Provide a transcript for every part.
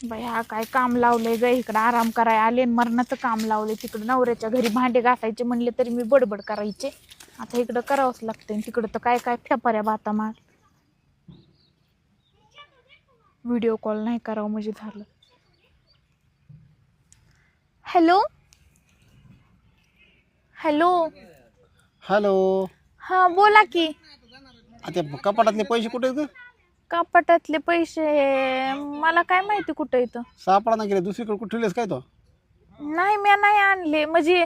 बया काय काम लावलंय ग इकडं आराम कराय आले आणि मरणाचं काम लावलंय. तिकडं नवऱ्याच्या घरी भांडे घासायचे म्हणले तरी मी बडबड करायचे. आता इकडं करावंच लागतंय तिकडं तर काय काय फेपाऱ्या बाता मार व्हिडिओ कॉल नाही करावं म्हणजे झालं. हॅलो हॅलो हॅलो हां बोला की. आता कपाटातले पैसे कुठे आहेत ग? कपाटातले पैसे मला काय माहिती कुठं इथं? सापडा ना गेले दुसरीकडे कुठे ठेवलेस काय तो? नाही मी नाही आणले. म्हणजे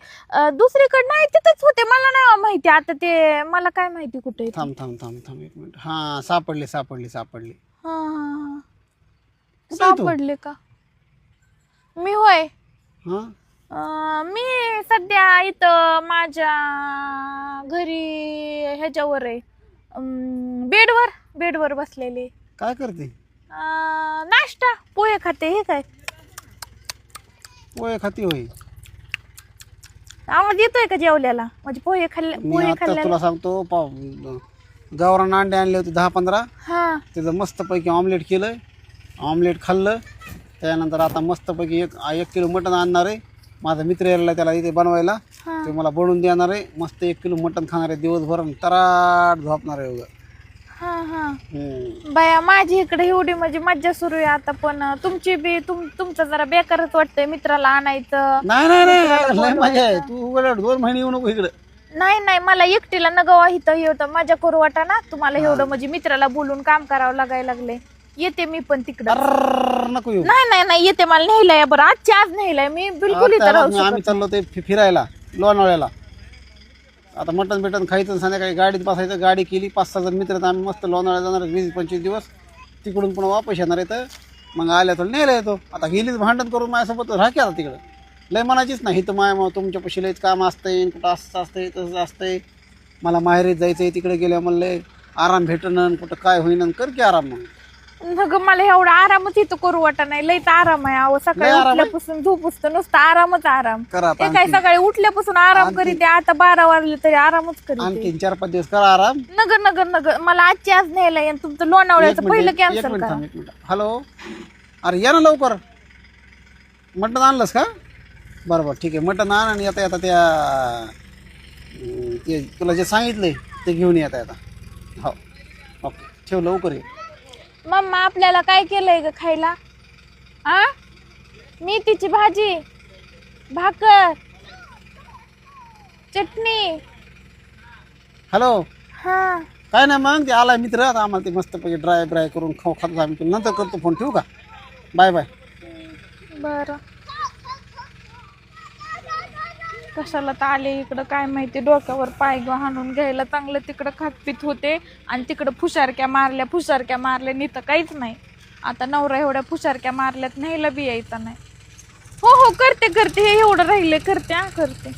दुसरीकडे नाही तिथंच होते. मला नाही माहिती. आता ते मला काय माहिती कुठे थांब थांब थांब थांब एक मिनिट. हा सापडले सापडले सापडले. कुठं आहे तू? सापडले का? मी होय. हा? अं, मी सध्या इथं माझ्या घरी ह्याच्यावर आहे. अं, बेडवर. बेडवर बसलेले. काय करते? अं, नाश्ता पोहे खाते हे काय? पोहे खाती होई आवाज येतोय का जेवल्याला? म्हणजे पोहे खाल्ले मी पोहे आता खाल्ल्याला? तुला सांगतो पाव गावरान अंडे आणले होते दहा पंधरा हा. त्याचं मस्तपैकी ऑमलेट केलं ऑमलेट खाल्लं. त्यानंतर आता मस्तपैकी एक एक किलो मटण आणणार आहे. माझा मित्र यायला त्याला इथे बनवायला. हा. ते मला बनवून देणार आहे. मस्त एक किलो मटण खाणार आहे. दिवसभर आणि तराट झोपणार आहे उगा. हा हा. हम्म. बाया माझी इकडे एवढी म्हणजे मज्जा सुरू आहे आता पण तुमची बी तुम तुमचं जरा बेकारच वाटतंय मित्राला आणायचं. नाही नाही नाही लय मजा आहे. तू उघड दोन महिने येऊ नको इकडे. नाही नाही मला एकटीला न गवा इथं हे होतं मजा करू वाटा ना. तुम्हाला एवढं म्हणजे मित्राला बोलून काम करावं लागायला लागले येते मी पण तिकडं. अर्र नको येऊ. नाही नाही नाही येते मला न्यायलाय बरं. आजच्या आज न्यायलाय मी बिलकुल इथं आता राहू आम्ही आम्ही शकत चाललो ते फि- फिरायला लोणावळ्याला. आता मटण बिटन खायचं संध्याकाळी गाडीत बसायचं गाडी केली पाच सहा जण मित्र आम्ही मस्त लोणावळ्याला जाणार वीस पंचवीस दिवस. तिकडून पुन्हा वापस येणार येतं मग आल्या तर न्यायला येतो. आता गेलीच भांडण करून माझ्यासोबत राहा की आता तिकडं. लय म्हणायचीच नाही इथं माय मग तुमच्या पशी लयच काम असतंय कुठं असं असतंय तसं असतंय. मला माहेरीत आहे तिकडे गेल्या म्हणले आराम भेटणं कुठं काय होईन कर की आराम मग. ग मला एवढा आरामच इथं करू वाटा नाही. लय तर आराम आहे अहो. सकाळी लय आराम आहे? उठल्यापासून झोप नुसतं आरामच आराम. करा आता ते काय सकाळी उठल्यापासून आराम आणखीन- करीते आता बारा वाजले तरी आरामच करीते. आणखीन चार पाच दिवस करा आराम. नगर नगर नगर मला आजची आज न्यायला आणि तुमचं लोणावळ्याचं पहिलं मिनिट, एक कॅन्सल मिनिट करा. थांब, एक मिनिट. हॅलो अरे या ना लवकर. मटण आणलंस का? बरं बरं. ठीक आहे. मटण आण आणि आता आता त्या अं, ते तुला जे सांगितलंय ते घेऊन येता आता हो. ओके. ठेव लवकर ये. मम्मा आपल्याला काय केलंय ग खायला? आ? मेथीची भाजी भाकर चटणी. हॅलो? हा. काय नाही मग ते आला मित्र आता आम्हाला ते मस्तपैकी ड्राय ब्राय करून खाऊ खातो आम्ही नंतर करतो फोन ठेवू का? बाय बाय बर. कशाला तर आले इकडं काय माहिती डोक्यावर पाय ग हाणून घ्यायला. चांगलं तिकडं खातपीत होते आणि तिकडं फुशारक्या मारल्या फुशारक्या मारल्या नाही तर काहीच नाही. आता नवरा एवढ्या फुशारक्या मारल्यात न्यायला बी यायचा नाही. हो हो करते करते. हे एवढं राहिले करते हा करते.